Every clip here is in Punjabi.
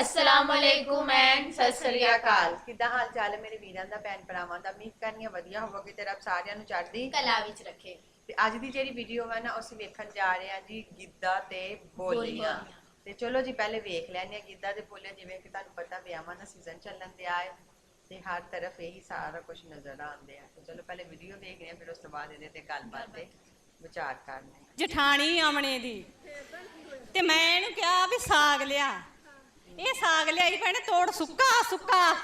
ਅਸਲਾਮ ਅਲੈਕੁਮ ਐਂਡ ਸਤਿ ਸ੍ਰੀ ਅਕਾਲ। ਕਿੱਦਾਂ ਹਾਲ ਚਾਲ ਹੈ ਮੇਰੇ ਵੀਰਾਂ ਦਾ ਭੈਣ ਭਰਾਵਾਂ ਦਾ? ਉਮੀਦ ਕਰਨੀ ਆ ਵਧੀਆ ਹੋਵੋਗੇ ਤੇ ਰੱਬ ਸਾਰਿਆਂ ਨੂੰ ਚੜ੍ਹਦੀ ਕਲਾ ਵਿੱਚ ਰੱਖੇ। ਤੇ ਅੱਜ ਦੀ ਜਿਹੜੀ ਵੀਡੀਓ ਹੈ ਨਾ ਅਸੀਂ ਵੇਖਣ ਜਾ ਰਹੇ ਹਾਂ ਜੀ ਗਿੱਧਾ ਤੇ ਬੋਲੀਆਂ। ਤੇ ਚਲੋ ਜੀ ਪਹਿਲੇ ਵੇਖ ਲੈਂਦੇ ਹਾਂ ਗਿੱਧਾ ਤੇ ਬੋਲੀਆਂ ਜਿਵੇਂ ਕਿ ਤੁਹਾਨੂੰ ਪਤਾ ਵਿਆਹਾਂ ਦਾ ਸੀਜ਼ਨ ਚੱਲਣ ਤੇ ਆਏ ਤੇ ਹਰ ਤਰਫ ਇਹੀ ਸਾਰਾ ਕੁਝ ਨਜ਼ਰ ਆਉਂਦੇ ਆ। ਤੇ ਚਲੋ ਪਹਿਲੇ ਵੀਡੀਓ ਦੇਖਦੇ ਹਾਂ ਫਿਰ ਉਸ ਤੋਂ ਬਾਅਦ ਇਹਦੇ ਤੇ ਗੱਲਬਾਤ ਤੇ ਵਿਚਾਰ ਕਰਨੇ ਆ। ਜਠਾਣੀ ਆਮਣੇ ਦੀ। ਤੇ ਮੈਂ ਇਹਨੂੰ ਕਿਹਾ ਵੀ ਸਾਗ ਲਿਆ। ਇਹ ਸਾਗ ਲਿਆਈ ਭੈਣੇ ਤੋੜ ਸੁੱਕਾ ਸੁੱਕਾ।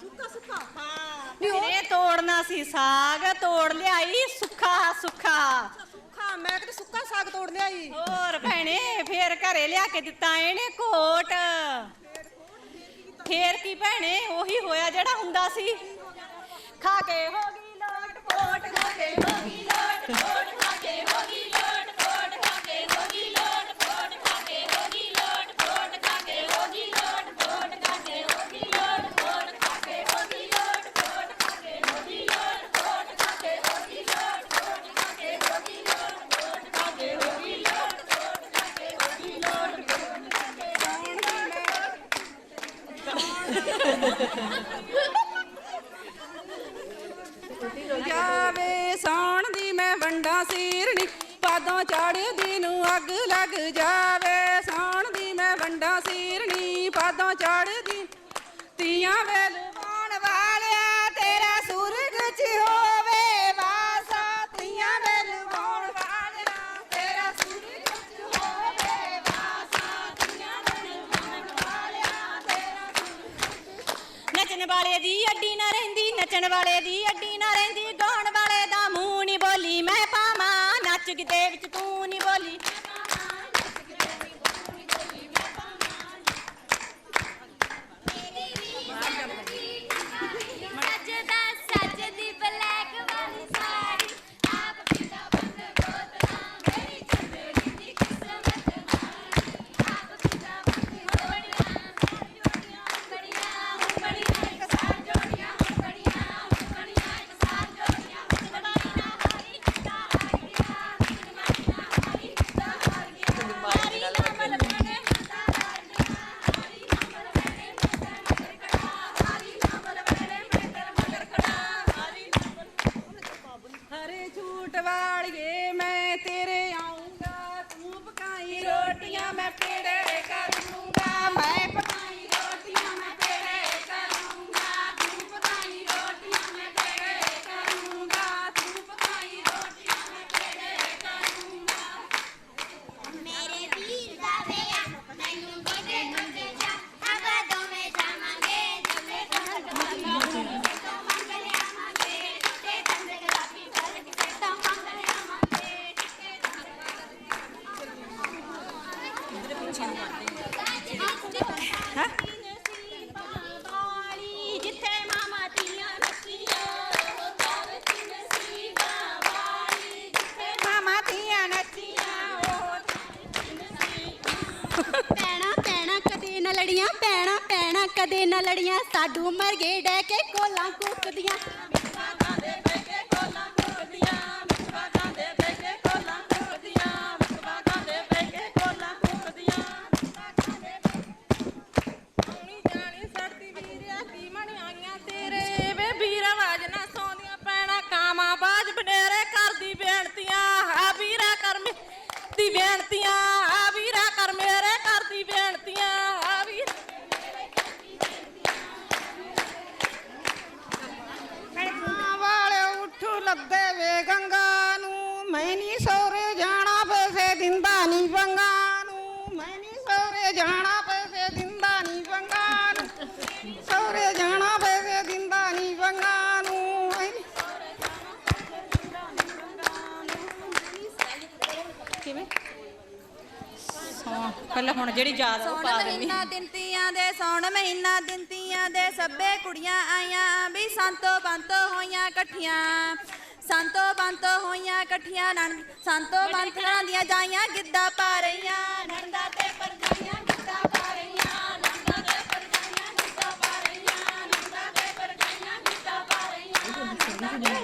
ਸੁੱਕਾ ਸੁੱਕਾ। ਹਾਂ। ਫਿਰ ਇਹ ਤੋੜਨਾ ਸੀ ਸਾਗ ਤੋੜ ਲਿਆਈ ਸੁੱਕਾ ਸੁੱਕਾ। ਸੁੱਖਾ ਮੈਂ ਕਿਤੇ ਸੁੱਕਾ ਸਾਗ ਤੋੜ ਲਿਆਈ। ਹੋਰ ਭੈਣੇ ਫੇਰ ਘਰੇ ਲਿਆ ਕੇ ਦਿੱਤਾ ਇਹਨੇ ਕੋਟ। ਫੇਰ ਕੀ ਭੈਣੇ ਉਹੀ ਹੋਇਆ ਜਿਹੜਾ ਹੁੰਦਾ ਸੀ। ਖਾ ਕੇ ਹੋ ਗਈ। ਜਾਵੇ ਸੌਣ ਦੀ ਮੈਂ ਵੰਡਾ ਸੀਰਣੀ, ਪਾਦੋਂ ਚੜਦੀ ਨੂੰ ਅੱਗ ਲੱਗ ਜਾਵੇ। ਸੌਣ ਦੀ ਮੈਂ ਵੰਡਾ ਸੀਰਣੀ, ਪਾਦੋਂ ਚੜਦੀ ਤੀਆਂ ਵੇਲ ਨੱਚਣ ਵਾਲੇ ਦੀ ਅੱਡੀ ਨਾ ਰਹਿੰਦੀ, ਨੱਚਣ ਵਾਲੇ ਦੀ ਅੱਡੀ ਨਾ ਰਹਿੰਦੀ, ਗਾਉਣ ਵਾਲੇ ਦਾ ਮੂੰਹ ਨਹੀਂ ਬੋਲੀ, ਮੈਂ ਪਾਵਾਂ ਨੱਚ ਗਿੱਧੇ ਵਿੱਚ ਤੂੰ ਹਰੇ ਝੂਟ ਵਾਲੀਏ ਮੈਂ ਤੇਰੇ ਆਉਂਗਾ ਤੂੰ ਪਕਾਈ ਰੋਟੀਆਂ ਮੈਂ ਪੇੜੇ ਕਰੂੰਗਾ ਮੈਂ ਨਾ ਲੜੀਆਂ ਪੈਣਾ ਪੈਣਾ ਕਦੇ ਨਾ ਲੜੀਆਂ। ਸਾਡੂ ਮਰ ਗਏ ਡੈ ਕੇ ਕੋਲਾਂ ਕੁੱਕਦੀਆਂ ਆਉਣੀ ਜਾਣੀ ਕਿਵੇਂ? ਪਹਿਲਾਂ ਹੁਣ ਜਿਹੜੀ ਯਾਦ ਆ ਉਹ ਸੌਣ ਪਾ ਦੇਣੀ ਮਹੀਨਾ ਦਿੰਤੀਆਂ ਦੇ ਸੌਣ ਮਹੀਨਾ ਦਿੰਤੀਆਂ ਦੇ ਸੱਬੇ ਕੁੜੀਆਂ ਆਈਆਂ ਵੀ ਸੰਤੋ ਬੰਤੋ ਹੋਈਆਂ ਇਕੱਠੀਆਂ। ਸੰਤੋ ਬੰਤੋ ਹੋਈਆਂ ਇਕੱਠੀਆਂ ਨਣ ਸੰਤੋ ਬੰਤਰਾਂ ਦੀਆਂ ਜਾਈਆਂ ਗਿੱਧਾ ਪਾ ਰਹੀਆਂ। ਨਣਦਾ ਤੇ ਪਰਜਾਈਆਂ ਗਿੱਧਾ ਪਾ ਰਹੀਆਂ। ਨਣਦਾ ਤੇ ਪਰਜਾਈਆਂ ਗਿੱਧਾ ਪਾ ਰਹੀਆਂ। ਨਣਦਾ ਤੇ ਪਰਜਾਈਆਂ ਗਿੱਧਾ ਪਾ ਰਹੀਆਂ।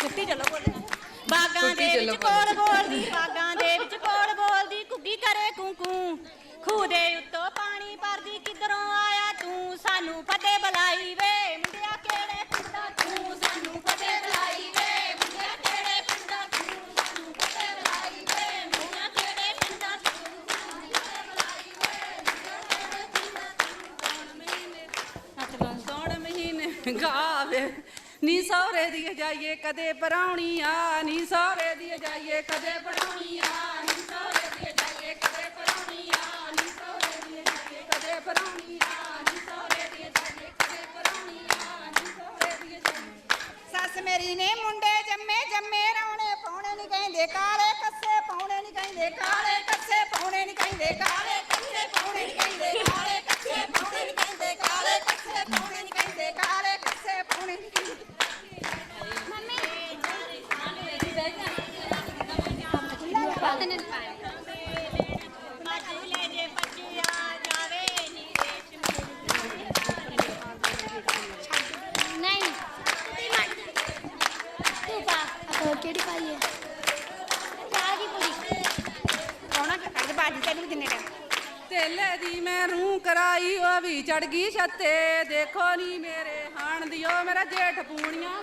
ਛੁੱਟੀ ਚਲੋ ਬਾਗਾਂ ਦੇ ਵਿੱਚ ਕੋਲ। ਬੋਲਦੀ ਬਾਗਾਂ ਕਦੇ ਪਰਾਉਣੀ ਆ ਨਹੀਂ ਸਾਰੇ ਦੀ ਜਾਈਏ ਕਦੇ ਪਰਾਉਣੀ ਕਿਹੜੀ ਪਾਈ ਹੈ ਚਾਹ ਦੀ ਕੁੜੀ ਕੌਣਾ ਕੱਢ ਬਾਜੀ ਤੈਨੂੰ ਕਿੰਨੇ ਟਾਈਮ ਤੇਲੇ ਦੀ ਮੈਂ ਰੂਹ ਕਰਾਈ, ਉਹ ਵੀ ਚੜ ਗਈ ਛੱਤੇ। ਦੇਖੋ ਨੀ ਮੇਰੇ ਹਾਣ ਦਿਓ ਮੇਰਾ ਜੇਠ ਪੂਣੀਆਂ।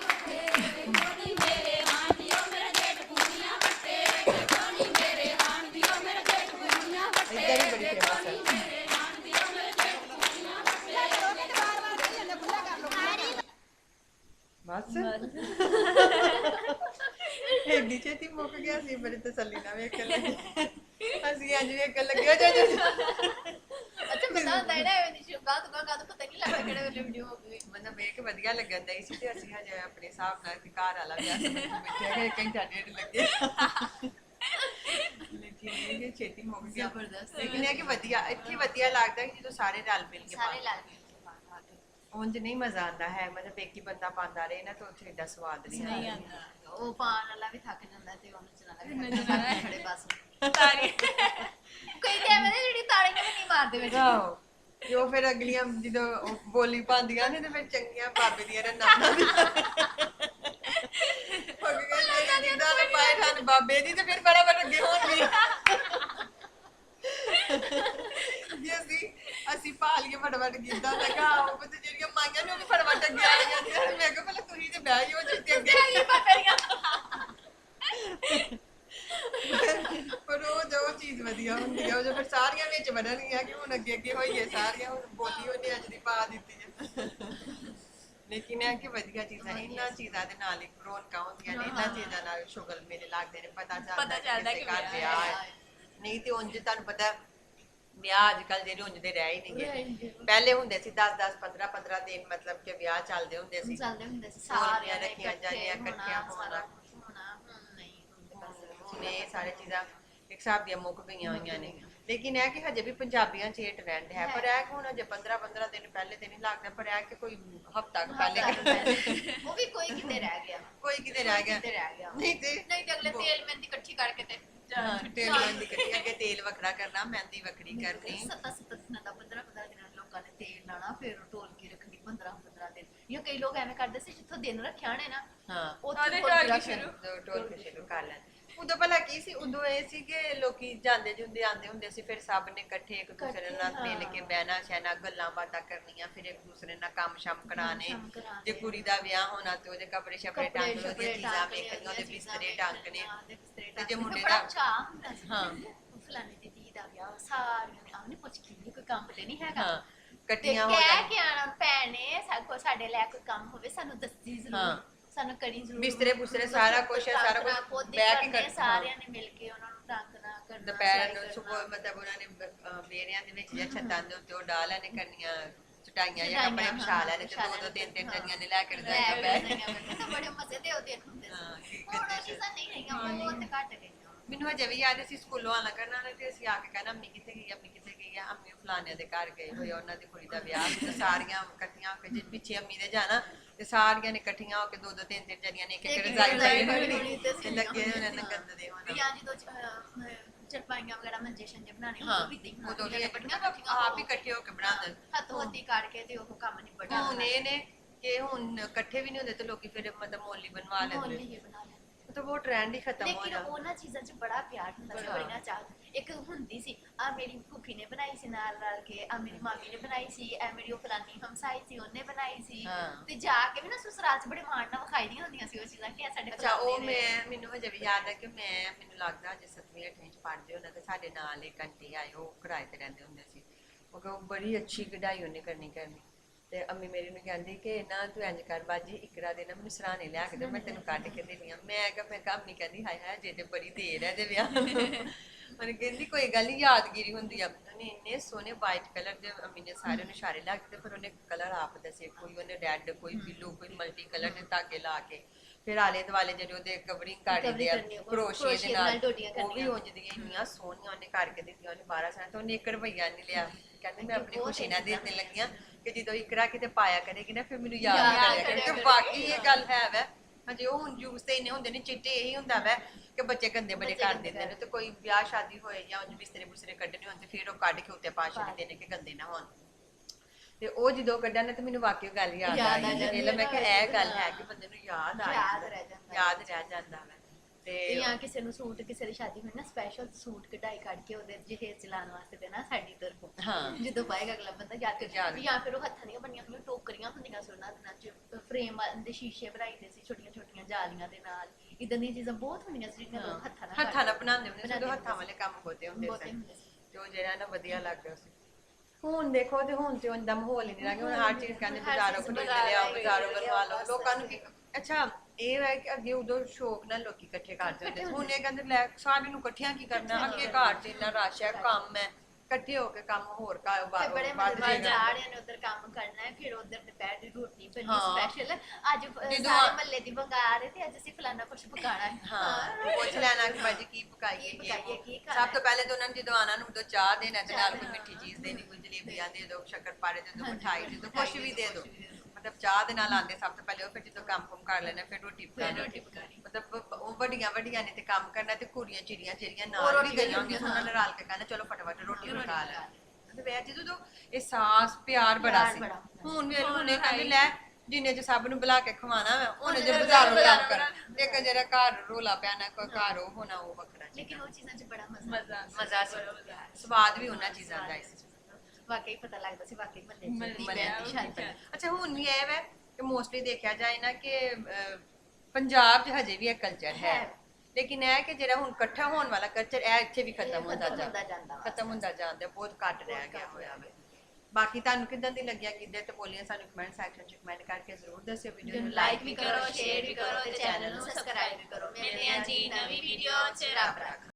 ਇੱਧਰ ਹੀ ਬੜੀ ਫੇਮਸ ਹੈ ਬਸ। ਐਡੀ ਛੇਤੀ ਮੁੱਕ ਗਿਆ ਸੀ ਬੜੀ ਤਸੱਲੀ ਨਾਲ ਵੇਖ ਲੱਗੇ ਅਸੀਂ ਅੱਜ ਵੇਖ ਲੱਗੇ ਜਾ ਜਾ ਅੱਛਾ ਪਤਾ ਹੁੰਦਾ ਹੈ ਨਾ ਐਵੇਂ ਦੀ ਸ਼ੁਗਾ ਤੋਂ ਗਾ ਪਤਾ ਨਹੀਂ ਲੱਗਦਾ ਕਿਹੜੇ ਵੇਲੇ ਵੀਡੀਓ ਹੋ ਗਈ ਮਤਲਬ ਵੇਖ ਕੇ ਵਧੀਆ ਲੱਗਣ ਦਾ ਸੀ ਤੇ ਅਸੀਂ ਹਜੇ ਆਪਣੇ ਹਿਸਾਬ ਨਾਲ ਘਰ ਵਾਲਾ ਵਿਆਹ ਕੇ ਬੈਠੇ ਹੈਗੇ ਘੰਟਾ ਡੇਢ ਲੱਗੇ। ਲੇਕਿਨ ਇਹ ਕਿ ਛੇਤੀ ਮੁੱਕ ਗਿਆ। ਜ਼ਬਰਦਸਤ। ਲੇਕਿਨ ਇਹ ਕਿ ਵਧੀਆ ਇੱਥੇ ਵਧੀਆ ਲੱਗਦਾ ਕਿ ਜਦੋਂ ਸਾਰੇ ਰਲ ਮਿਲ ਕੇ ਸਾਰੇ। ਲਾਲ ਮਿਲ ਕੇ ਗਏ। ਉਂਝ ਨਹੀਂ ਮਜ਼ਾ ਆਉਂਦਾ ਹੈ ਮਤਲਬ ਇੱਕ ਹੀ ਬੰਦਾ ਪਾਉਂਦਾ ਰਹੇ ਨਾ ਤਾਂ ਉੱਥੇ ਏਡਾ ਸਵਾਦ ਨਹੀਂ ਨਹੀਂ ਆਉਂਦਾ। ਆਉਂਦਾ। ਉਹ ਪਾਣ ਵਾਲਾ ਵੀ ਥੱਕ ਜਾਂਦਾ ਤੇ ਉਹਨੂੰ ਚਲਾਣਾ ਵੀ ਥੱਕ ਜਾਂਦਾ ਖੜੇ ਬਸ ਤਾਰੀ ਕਈ ਨੇ ਜਿਹੜੀ ਤਾੜੀਆਂ ਵੀ ਨਹੀਂ ਮਾਰਦੇ ਵਿੱਚ। ਆਹੋ। ਜੋ ਫਿਰ ਅਗਲੀਆਂ ਜਦੋਂ ਉਹ ਬੋਲੀ ਪਾਉਂਦੀਆਂ ਨੇ ਤੇ ਫਿਰ ਚੰਗੀਆਂ ਬਾਬੇ ਦੀਆਂ ਨੇ ਨਾਮਾਂ ਦੀ ਉਹ ਕਹਿੰਦੇ ਜਿੱਦਾਂ ਦੇ ਪਾਏ ਹਨ ਬਾਬੇ ਦੀ ਤੇ ਫਿਰ ਬਰਾਬਰ ਅੱਗੇ ਹੋਣਗੇ। ਜੇ ਅਸੀਂ ਅਸੀਂ ਭਾਲੀਏ ਫਟਫਟ ਕੀਤਾ ਲਗਾ ਉਹ ਤੇ ਜਿਹੜੀਆਂ ਮਾਈਆਂ ਨੇ ਉਹ ਵੀ ਫਟਫਟ ਅੱਗੇ ਆ ਜਾਂਦੀਆਂ। ਮੈਂ ਕਿਹਾ ਪਹਿਲਾਂ ਤੁਸੀਂ ਤੇ ਬਹਿ ਜਾਓ ਜਿੱਤੇ ਅੱਗੇ ਪਰ ਉਹ ਜੋ ਚੀਜ਼ ਵਧੀਆ ਹੁੰਦੀ ਆ ਉਹ ਜੋ ਫਿਰ ਸਾਰੀਆਂ ਵਿੱਚ ਵੜਨਗੀਆਂ ਕਿ ਹੁਣ ਅੱਗੇ ਅੱਗੇ ਹੋਈਏ ਸਾਰੀਆਂ ਹੁਣ ਬੋਲੀ ਉਹਨੇ ਅੱਜ ਦੀ ਪਾ ਦਿੱਤੀ ਹੈ ਲੇਕਿਨ ਇਹ ਕਿ ਵਧੀਆ ਚੀਜ਼ਾਂ ਇਹਨਾਂ ਚੀਜ਼ਾਂ ਦੇ ਨਾਲ ਹੀ ਰੌਣਕਾਂ ਹੁੰਦੀਆਂ ਨੇ ਇਹਨਾਂ ਚੀਜ਼ਾਂ ਨਾਲ ਸ਼ੁਗਲ ਮੇਰੇ ਲੱਗਦੇ ਨੇ ਪਤਾ ਚੱਲਦਾ ਪਤਾ ਚੱਲਦਾ ਕਿ ਵਿਆਹ ਵਿਆਹ ਹੈ। ਨਹੀਂ ਤੇ ਉਂਝ ਤੁਹਾਨੂੰ ਪਤਾ ਵਿਆਹ ਅੱਜ ਕੱਲ ਜਿਹੜੇ ਉਂਝ ਦੇ ਰਹਿ ਹੀ ਨਹੀਂ ਗਏ। ਪਹਿਲੇ ਹੁੰਦੇ ਸੀ 10 10 15 15 ਦਿਨ ਮਤਲਬ ਕਿ ਵਿਆਹ ਚੱਲਦੇ ਹੁੰਦੇ ਸੀ। ਚੱਲਦੇ ਹੁੰਦੇ ਸੀ। ਸੋਹਣੀਆਂ ਸਾਰਿਆਂ ਨੇ ਰੱਖੀਆਂ ਜਾਂਦੀਆਂ, ਇਕੱਠੀਆਂ ਹੋਣਾ, ਸਾਰਾ ਹੋਣਾ। ਕੁਛ ਹੋਣਾ। ਹੁਣ ਨਹੀਂ ਹੁਣ ਤੇ ਬਸ ਹੁਣ ਇਹ ਸਾਰੇ ਚੀਜ਼ਾਂ ਇੱਕ ਹਿਸਾਬ ਦੀਆਂ ਮੁੱਕ ਗਈਆਂ ਹੋਈਆਂ ਨੇ। ਲੇਕਿਨ ਇਹ ਕਿ ਹਜੇ ਵੀ ਪੰਜਾਬੀਆਂ 'ਚ ਇਹ ਟ੍ਰੈਂਡ ਹੈ ਪਰ ਇਹ ਕਿ ਹੁਣ ਹਜੇ 15 15 ਦਿਨ ਪਹਿਲੇ ਤੇ ਨਹੀਂ ਲੱਗਦਾ ਪਰ ਇਹ ਕਿ ਕੋਈ ਹਫਤਾ ਪਹਿਲੇ ਉਹ ਵੀ ਕੋਈ ਕਿਤੇ ਰਹਿ ਗਿਆ। ਕੋਈ ਕਿਤੇ ਰਹਿ ਗਿਆ। ਕਿਤੇ ਰਹਿ ਗਿਆ। ਨਹੀਂ ਤੇ ਨਹੀਂ ਤੇ ਅਗਲੇ ਤੇਲ ਮਹਿੰਦੀ ਇਕੱਠੀ ਕਰਕੇ ਤੇ ਹਾਂ, ਤੇਲ ਮਹਿੰਦੀ ਕੱਢੀ ਅੱਗੇ ਤੇਲ ਵੱਖਰਾ ਕਰਨਾ ਮਹਿੰਦੀ ਵੱਖਰੀ ਕਰਨੀ। ਸੱਤਾ ਸੱਤਾ ਦਿਨਾਂ ਦਾ 15 15 ਦਿਨਾਂ ਲੋਕਾਂ ਨੇ ਤੇਲ ਲਾਣਾ ਫਿਰ ਢੋਲ ਕੇ ਰੱਖਣੀ 15 15 ਦਿਨ। ਜਾਂ ਕਈ ਲੋਕ ਐਵੇਂ ਕਰਦੇ ਸੀ ਜਿੱਥੋਂ ਦਿਨ ਰੱਖਿਆ ਨੇ ਨਾ ਹਾਂ। ਉੱਥੇ ਢੋਲ ਕੇ ਕੇ ਢੋਲ ਕੇ ਸ਼ੁਰੂ ਕਰ ਲੈਣ ਉਦੋਂ ਭਲਾ ਕੀ ਸੀ ਉਦੋਂ ਇਹ ਸੀ ਕਿ ਲੋਕੀ ਜਾਂਦੇ ਜੁੰਦੇ ਆਂਦੇ ਹੁੰਦੇ ਸੀ ਫਿਰ ਸਭ ਨੇ ਇਕੱਠੇ ਇੱਕ ਦੂਸਰੇ ਨਾਲ ਮਿਲ ਕੇ। ਬਹਿਣਾ ਸ਼ਹਿਣਾ ਗੱਲਾਂ ਬਾਤਾਂ ਕਰਨੀਆਂ ਫਿਰ ਇੱਕ ਦੂਸਰੇ ਨਾਲ ਕੰਮ ਸ਼ਮ ਕਰਾਣੇ। ਜੇ ਕੁੜੀ ਦਾ ਵਿਆਹ ਹੋਣਾ ਤੇ ਉਹਦੇ ਕੱਪੜੇ ਸ਼ਪੜੇ ਕੱਪੜੇ ਟੰਗ ਉਹਦੀਆਂ ਚੀਜ਼ਾਂ ਟਾਂਗਣੇ, ਵੇਖਣੀਆਂ ਉਹਦੇ ਬਿਸਤਰੇ ਟੰਗਣੇ ਤੇ ਜੇ। ਮੁੰਡੇ ਦਾ- ਚਾਅ ਹੁੰਦਾ ਸੀ ਹਾਂ। ਉਹ ਫਲਾਣੇ ਦੀ ਧੀ ਦਾ ਵਿਆਹ ਸਾਰਿਆਂ ਨੇ ਨਹੀਂ ਪੁੱਛ ਕੀ ਕੋਈ ਕੰਮ ਤੇ ਨਹੀਂ ਹੈਗਾ ਹਾਂ ਤੇ ਇਕੱਠੀਆਂ ਹੋ ਕਹਿ ਜਾਣ ਕੇ ਆਣਾ ਭੈਣੇ ਸਾਡੇ ਸਾਡੇ ਲੈ ਕੋਈ ਕੰਮ ਹੋਵੇ ਸਾਨੂੰ ਦੱਸੀ ਜ਼ਰੂਰ ਹਾਂ। ਸਾਨੂੰ ਕਰੀ ਜ਼ਰੂਰ ਬਿਸਤਰੇ ਬੁਸਤਰੇ ਸਾਰਾ ਕੁਛ ਹੈ, ਸਾਰਾ ਪੌਦੇ ਬਹਿ ਕੇ ਕਰਨੇ, ਕਰਨਾ। ਸਾਰਿਆਂ ਨੇ ਮਿਲ ਕੇ ਉਹਨਾਂ ਨੂੰ ਟਾਂਕਣਾ ਕਰਨਾ ਦੁਪਹਿਰ ਨੂੰ। ਸੁਬਹ ਮਤਲਬ ਉਹਨਾਂ ਨੇ ਬ- ਬੇੜਿਆਂ ਦੇ ਵਿੱਚ ਜਾਂ ਛੱਤਾਂ ਦੇ ਉੱਤੇ ਉਹ ਡਾਲਾਂ ਨੇ ਕਰਨੀਆਂ ਚਟਾਈਆਂ ਜਾਂ ਕੱਪੜੇ ਵਿਛਾ ਲੈਣੇ ਤੇ ਦੋ ਦੋ ਤਿੰਨ ਤਿੰਨ ਜਣੀਆਂ ਨੇ ਲੈ ਕੇ ਬਹਿ ਕੇ। ਤਾਂ ਬੜੇ ਮਜ਼ੇ ਦੇ ਉਹ ਦਿਨ ਹੁੰਦੇ ਸੀ ਹੁਣ ਉਹ ਸੀ। ਚੀਜ਼ਾਂ ਨਹੀਂ ਰਹੀਆਂ ਬਹੁਤ ਘੱਟ ਗਈਆਂ ਮੈਨੂੰ ਅਜੇ ਵੀ ਯਾਦ ਅਸੀਂ ਸਕੂਲੋਂ ਆਣਾ ਕਰਨਾ ਨਾ ਤੇ ਅਸੀਂ ਆ ਕੇ ਕਹਿਣਾ ਅੰਮੀ ਕਿੱਥੇ ਗਈ ਅੰਮੀ ਕਿੱਥੇ ਗਈ ਆ ਅੰਮੀ ਫਲਾਣੇ ਦੇ ਘਰ ਹੋਏ ਆ, ਉਹਨਾਂ ਦੀ ਕੁੜੀ ਦਾ ਵਿਆਹ ਸੀ ਤੇ ਸਾਰੀਆਂ ਇਕੱਠੀਆਂ ਹੋ ਕੇ ਜੇ ਪਿੱਛੇ ਅੰਮੀ ਦੇ ਜਾਣਾ ਤੇ ਸਾਰੀਆਂ ਨੇ ਇਕੱਠੀਆਂ ਹੋ ਕੇ ਦੋ ਦੋ ਤਿੰਨ ਤਿੰਨ ਜਣੀਆਂ ਨੇ ਇੱਕ ਇੱਕ ਇੱਕ ਰਜ਼ਾਈ ਲਈ ਹੋਣੀ ਤੇ ਲੱਗੇ ਹੋਣੇ ਨੇ ਹਾਂ। ਗੰਦ ਦੇ ਹੋਣਾ। ਜਾਂ ਜਦੋਂ ਚ- ਅਹ, ਅਹ, ਚਰਪਾਈਆਂ ਵਗੈਰਾ ਮੰਜੇ ਸ਼ੰਜੇ ਬਣਾਣੇ ਹਾਂ ਉਹ ਵੀ ਤੇ ਉਦੋਂ ਵੀ ਬੜੀਆਂ ਆਪ ਹੀ ਇਕੱਠੇ ਹੋ ਕੇ ਬਣਾਉਂਦੇ ਹੱਥੋਂ ਹੱਥੀ ਕੱਢ ਕੇ ਤੇ ਉਹ ਕੰਮ ਨਹੀਂ ਬੜਾ ਹੁਣ ਇਹ ਨੇ ਕਿ ਹੁਣ ਇਕੱਠੇ ਵੀ ਨਹੀਂ ਹੁੰਦੇ ਤੇ ਲੋਕੀ ਫਿਰ ਮਤਲਬ ਮੋਲੀ ਬਣਵਾ ਲੈਂਦੇ। ਨਹੀਂ ਬਣਾ ਲਿਆ ਮਤਲਬ ਉਹ ਟ੍ਰੈਂਡ ਹੀ ਖਤਮ ਹੋ ਲੇਕਿਨ ਗਿਆ ਉਹਨਾਂ ਚੀਜ਼ਾਂ 'ਚ ਬੜਾ ਪਿਆਰ ਹੁੰਦਾ ਸੀ ਬੜਾ। ਬੜੀਆਂ ਚਾਹ ਇੱਕ ਹੁੰਦੀ ਸੀ ਆ ਮੇਰੀ ਭੁੱਖੀ ਨੇ ਬਣਾਈ ਸੀ ਨਾਲ ਰਲ ਕੇ ਆ ਮੇਰੀ ਮਾਮੀ ਨੇ ਬਣਾਈ ਸੀ ਐ ਮੇਰੀ ਉਹ ਫਲਾਨੀ ਹਮਸਾਈ ਸੀ ਉਹਨੇ ਬਣਾਈ ਸੀ ਹਾਂ। ਤੇ ਜਾ ਕੇ ਵੀ ਨਾ ਸਸੁਰਾਲ 'ਚ ਬੜੇ ਮਾਣ ਨਾਲ ਵਿਖਾਈ ਦੀਆਂ ਹੁੰਦੀਆਂ ਸੀ ਉਹ ਚੀਜ਼ਾਂ ਕਿ ਇਹ ਸਾਡੇ ਅੱਛਾ ਉਹ। ਮੈਂ ਮੈਨੂੰ ਹਜੇ ਵੀ ਯਾਦ ਹੈ ਕਿ ਮੈਂ ਮੈਨੂੰ ਲੱਗਦਾ ਜੇ 7ਵੀਂ 8ਵੀਂ ਚ ਪੜ੍ਹਦੇ ਉਹਨਾਂ ਤੇ ਸਾਡੇ ਨਾਲ ਇੱਕ ਆਂਟੀ ਆਏ ਉਹ ਕਿਰਾਏ ਤੇ ਰਹਿੰਦੇ ਹੁੰਦੇ ਸੀ ਉਹ ਕਹੋ ਬੜੀ ਅੱਛੀ ਕਢਾਈ ਉਹਨੇ ਕਰਨੀ ਕਰਨੀ ਤੇ ਅੰਮੀ ਮੇਰੀ ਨੂੰ ਕਹਿੰਦੀ ਕਿ ਨਾ ਤੂੰ ਇੰਜ ਕਰ ਬਾਜੀ ਇਕਰਾ ਦੇ ਨਾ ਮੈਨੂੰ ਸਰਾਣੇ ਲਿਆ ਕੇ ਦੇ ਮੈਂ ਤੈਨੂੰ ਕੱਢ ਕੇ ਦੇਣੀ ਆ ਮੈਂ ਕਿਹਾ ਮੈਂ ਕਿਹਾ ਅੰਮੀ ਕਹਿੰਦੀ ਹਾਏ ਹਾਏ ਜੇ ਤੇ ਬੜੀ ਦੇਰ ਹੈ ਦੇ ਵਿਆਹ ਨੂੰ। ਮੈਨੂੰ ਕਹਿੰਦੀ ਕੋਈ ਗੱਲ ਨਹੀਂ ਯਾਦਗਿਰੀ ਹੁੰਦੀ ਆ। ਉਹਨੇ ਇੰਨੇ ਸੋਹਣੇ ਵਾਈਟ ਕਲਰ ਦੇ ਅੰਮੀ ਨੇ ਸਾਰੇ ਨੂੰ ਇਸ਼ਾਰੇ ਲਾ ਕੇ ਤੇ ਫਿਰ ਉਹਨੇ ਕਲਰ ਆਪ ਦੱਸੇ ਕੋਈ ਉਹਨੇ ਰੈੱਡ ਕੋਈ ਬਲੂ ਕੋਈ ਮਲਟੀ ਕਲਰ ਦੇ ਧਾਗੇ ਲਾ ਕੇ। ਫਿਰ ਆਲੇ ਦੁਆਲੇ ਜਿਹੜੇ ਉਹਦੇ ਕਵਰਿੰਗ ਕਾੜੀ ਦੇ ਆ ਕਰੋਸ਼ੀਏ ਦੇ ਨਾਲ ਉਹ ਵੀ। ਉਂਝ ਦੀਆਂ ਇੰਨੀਆਂ ਸੋਹਣੀਆਂ ਉਹਨੇ ਕਰਕੇ ਦਿੱਤੀਆਂ ਉਹਨੇ 12 ਸਾਲ ਤੋਂ। ਉਹਨੇ 1 ਰੁਪਈਆ ਨਹੀਂ ਲਿਆ। ਕਹਿੰਦੀ ਮੈਂ ਆਪਣੀ ਖੁਸ਼ੀ ਨਾਲ ਦੇਣ ਲੱਗੀਆਂ। ਕਿ ਜਦੋਂ ਇਕਰਾ ਕਿਤੇ ਪਾਇਆ ਕਰੇਗੀ ਨਾ ਫਿਰ ਮੈਨੂੰ ਯਾਦ ਯਾਦ ਕਰਿਆ ਕਰਿਆ ਕਰੇ ਕਰੇ। ਬਾਕੀ ਇਹ ਗੱਲ ਹੈ ਵੈ। ਹਜੇ ਉਹ ਹੁਣ ਜੂਸ ਤੇ ਇੰਨੇ ਹੁੰਦੇ ਨੇ ਚਿੱਟੇ ਇਹੀ ਹੁੰਦਾ ਵੈ ਕਿ ਬੱਚੇ ਗੰਦੇ ਬੜੇ ਬੱਚੇ ਕਰ ਗੰਦੇ ਦਿੰਦੇ ਨੇ ਤੇ ਕੋਈ ਵਿਆਹ ਸ਼ਾਦੀ ਹੋਏ ਜਾਂ ਉਂਝ ਬਿਸਤਰੇ ਬੁਸਰੇ ਕੱਢਣੇ ਹੋਣ ਤੇ ਫਿਰ ਉਹ ਕੱਢ ਕੇ ਉੱਤੇ ਪਾ ਛੱਡਦੇ ਨੇ ਕਿ ਗੰਦੇ ਨਾ ਹੋਣ। ਤੇ ਉਹ ਜਦੋਂ ਕੱਢਿਆ ਨਾ ਤੇ ਮੈਨੂੰ ਵਾਕਿਆ ਗੱਲ ਯਾਦ ਯਾਦ ਆ ਜਾਂਦੀ ਵੇਲੇ ਮੈਂ ਹੈ ਕਿਹਾ ਇਹ ਗੱਲ ਹੈ ਕਿ ਬੰਦੇ ਨੂੰ ਯਾਦ ਆ ਯਾਦ। ਰਹਿ ਜਾਂਦਾ ਹੈ। ਯਾਦ ਰਹਿ ਜਾਂਦਾ ਵੈ। ਤੇ ਤੇ ਜਾਂ ਕਿਸੇ ਨੂੰ ਸੂਟ ਕਿਸੇ ਦੀ ਸ਼ਾਦੀ ਹੋਈ ਨਾ ਸਪੈਸ਼ਲ ਸੂਟ ਕਢਾਈ ਕੱਢ ਕੇ ਉਹਦੇ ਜਹੇਜ਼ ਚਲਾਉਣ ਵਾਸਤੇ ਦੇਣਾ ਸਾਡੀ ਤਰਫੋਂ। ਹਾਂ। ਜਦੋਂ ਪਾਏਗਾ ਅਗਲਾ ਬੰਦਾ ਯਾਦ ਕਰ ਯਾਦ ਜਾਂ ਫਿਰ ਉਹ ਹੱਥਾਂ ਦੀਆਂ ਬਣੀਆਂ ਹੋਈਆਂ ਟੋਕਰੀਆਂ ਹੁੰਦੀਆਂ ਸੀ ਉਹਨਾਂ ਦਿਨਾਂ ਚ ਫਰੇਮ ਦੇ ਸ਼ੀਸ਼ੇ ਬਣਾਈਦੇ ਸੀ ਛੋਟੀਆਂ ਛੋਟੀਆਂ ਜਾਲੀਆਂ ਦੇ ਨਾਲ। ਇਦਾਂ ਦੀਆਂ ਚੀਜ਼ਾਂ ਬਹੁਤ ਹੁੰਦੀਆਂ ਸੀ ਜਿਹੜੀਆਂ ਲੋਕ ਹੱਥਾਂ ਨਾਲ ਹੱਥਾਂ ਨਾਲ ਬਣਾਉਂਦੇ ਹੁੰਦੇ ਸੀ ਉਦੋਂ ਹੱਥਾਂ ਵਾਲੇ ਕੰਮ ਹੋਤੇ ਹੁੰਦੇ ਸਨ। ਹੁੰਦੇ ਸੀ। ਤੇ ਉਹ ਜਿਹੜਾ ਨਾ ਵਧੀਆ ਲੱਗਦਾ ਸੀ। ਹੁਣ ਦੇਖੋ ਤੇ ਹੁਣ ਤੇ ਉਹਦਾ ਮਾਹੌਲ ਹੀ ਨਹੀਂ ਰਿਹਾ ਹੁਣ ਹਰ ਚੀਜ਼ ਕਹਿੰਦੇ ਬਾਜ਼ਾਰੋਂ ਖਰੀਦ ਲਿਆ ਬਾਜ਼ਾਰੋਂ ਬਣਵਾ ਲਓ। ਲੋਕਾਂ ਨੂੰ ਕੀ ਅੱਛਾ ਇਹ ਹੈ ਕਿ ਅੱਗੇ ਉਦੋਂ ਸ਼ੌਕ ਨਾਲ ਲੋਕੀ ਇਕੱਠੇ ਕਰਦੇ ਹੁੰਦੇ ਸੀ। ਹੁਣ ਇਹ ਕਹਿੰਦੇ ਲੈ ਸਾਰੇ ਨੂੰ ਇਕੱਠਿਆਂ ਕੀ ਕਰਨਾ? ਅੱਗੇ ਘਰ 'ਚ ਇੰਨਾ ਰਸ਼ ਹੈ ਕੰਮ ਹੈ। ਇਕੱਠੇ ਹੋ ਕੇ ਕੰਮ ਹੋਰ ਘਰ ਤੇ ਬੜੇ ਮਜ਼ੇ। ਜਾੜਿਆਂ ਨੇ ਉਧਰ ਕੰਮ ਕਰਨਾ ਹੈ ਫਿਰ ਉਧਰ ਦੁਪਹਿਰ ਦੀ ਰੋਟੀ ਬਣੀ। ਸਪੈਸ਼ਲ ਅੱਜ ਜਦੋਂ ਸਾਰੇ ਮੱਲੇ ਦੀ ਬੰਗਾ ਰਹੇ ਤੇ ਅੱਜ ਅਸੀਂ ਫਲਾਨਾ ਕੁਝ ਪਕਾਣਾ ਹੈ। ਹਾਂ ਪੁੱਛ ਲੈਣਾ ਕਿ ਬਾਜੀ ਕੀ ਪਕਾਈਏ ਕੀ ਕੀ ਕੀ ਸਭ ਤੋਂ ਪਹਿਲੇ ਤਾਂ ਉਹਨਾਂ ਨੂੰ ਜਦੋਂ ਆਣਾ ਨੂੰ ਉਦੋਂ ਚਾਹ ਦੇਣਾ ਤੇ ਨਾਲ ਕੋਈ। ਮਿੱਠੀ ਚੀਜ਼ ਦੇਣੀ ਕੋਈ ਜਲੇਬੀਆਂ ਦੇ ਦਿਓ ਸ਼ੱਕਰਪਾਰੇ ਦੇ ਦਿਓ ਮਠਾਈ ਦੇ ਦਿਓ ਮਿਠਾਈ ਕੁਝ ਵੀ ਦੇ ਦੇ ਵੀ ਦੇ ਦਿਓ। ਮਤਲਬ ਚਾਹ ਦੇ ਨਾਲ ਆਂਦੇ ਸਭ ਤੋਂ ਪਹਿਲੇ ਉਹ ਫਿਰ ਜਦੋਂ ਕੰਮ ਕੁਮ ਕਰ ਲੈਣਾ ਫਿਰ ਰੋਟੀ ਪਕਾਉਣੀ ਰੋਟੀ ਪਕਾਉਣੀ। ਮਤਲਬ ਉਹ ਵੱਡੀਆਂ ਵੱਡੀਆਂ ਨੇ ਤੇ ਕੰਮ ਕਰਨਾ ਤੇ ਕੁੜੀਆਂ ਚਿੜੀਆਂ ਜਿਹੜੀਆਂ ਨਾਲ ਵੀ ਗਈਆਂ ਹੁੰਦੀਆਂ ਉਹਨਾਂ ਨੇ ਰਲ ਕੇ ਕਹਿੰਦਾ ਚਲੋ ਫਟਾਫਟ ਰੋਟੀ ਪਕਾ ਲੈ ਤੇ ਵੈਸੇ ਜਦੋਂ ਅਹਿਸਾਸ ਪਿਆਰ ਬੜਾ ਸੀ। ਹੁਣ ਹੁਣ ਇਹ ਕਹਿੰਦੇ ਲੈ ਜਿੰਨੇ ਚ ਸਭ ਨੂੰ ਬੁਲਾ ਕੇ ਖਵਾਣਾ ਵਾ ਉਹਨੇ ਜੇ ਉਹਨੇ ਬਾਜ਼ਾਰੋਂ ਕੰਮ ਕਰਨਾ। ਇੱਕ ਜਿਹੜਾ ਘਰ ਰੋਲਾ ਪਿਆ ਨਾ ਕੋਈ ਘਰ ਉਹ ਹੋਣਾ ਉਹ ਵੱਖਰਾ ਲੇਕਿਨ ਉਹ ਚੀਜ਼ਾਂ 'ਚ ਬੜਾ ਮਜ਼ਾ ਮਜ਼ਾ ਸੀ। ਸਵਾਦ ਵੀ ਉਹਨਾਂ ਚੀਜ਼ਾਂ ਦਾ ਸੀ। ਵਾਕਈ ਪਤਾ ਲੱਗਦਾ ਸੀ ਵਾਕਈ ਦੀ ਬੈਠ ਦੀ ਸ਼ਾਂਤੀ ਅੱਛਾ ਹੁਣ ਵੀ ਇਹ ਵੈ ਕਿ ਮੋਸਟਲੀ ਦੇਖਿਆ ਜਾਏ ਨਾ ਕਿ ਅਹ, ਪੰਜਾਬ 'ਚ ਹਜੇ ਵੀ ਇਹ ਕਲਚਰ ਹੈ। ਹੈ। ਲੇਕਿਨ ਇਹ ਕਿ ਜਿਹੜਾ ਹੁਣ ਇਕੱਠਾ ਹੋਣ ਵਾਲਾ ਕਲਚਰ ਇਹ ਇੱਥੇ ਵੀ ਖਤਮ ਹੁੰਦਾ ਜਾਂਦਾ ਜਾਂਦਾ ਵਾ। ਖਤਮ ਹੁੰਦਾ ਜਾਂਦਾ ਬਹੁਤ ਘੱਟ ਰਹਿ ਗਿਆ ਹੋਇਆ ਵੇ। ਬਾਕੀ ਤੁਹਾਨੂੰ ਕਿਦਾਂ ਦੀ ਲੱਗਿਆ ਕਿੱਦਾਂ ਤੇ ਬੋਲੀਆਂ ਸਾਨੂੰ ਕਮੈਂਟ ਸੈਕਸ਼ਨ 'ਚ ਕਮੈਂਟ ਕਰਕੇ ਜ਼ਰੂਰ ਦੱਸਿਓ ਵੀਡੀਓ ਨੂੰ ਲਾਈਕ ਵੀ ਕਰੋ ਸ਼ੇਅਰ ਵੀ ਕਰੋ ਤੇ ਚੈਨਲ ਨੂੰ ਸਬਸਕ੍ਰਾਈਬ ਵੀ ਕਰੋ। ਮਿਲਦੇ ਹਾਂ ਜੀ ਨਵੀਂ ਵੀਡੀਓ 'ਚ। ਰੱਬ ਰੱਖ।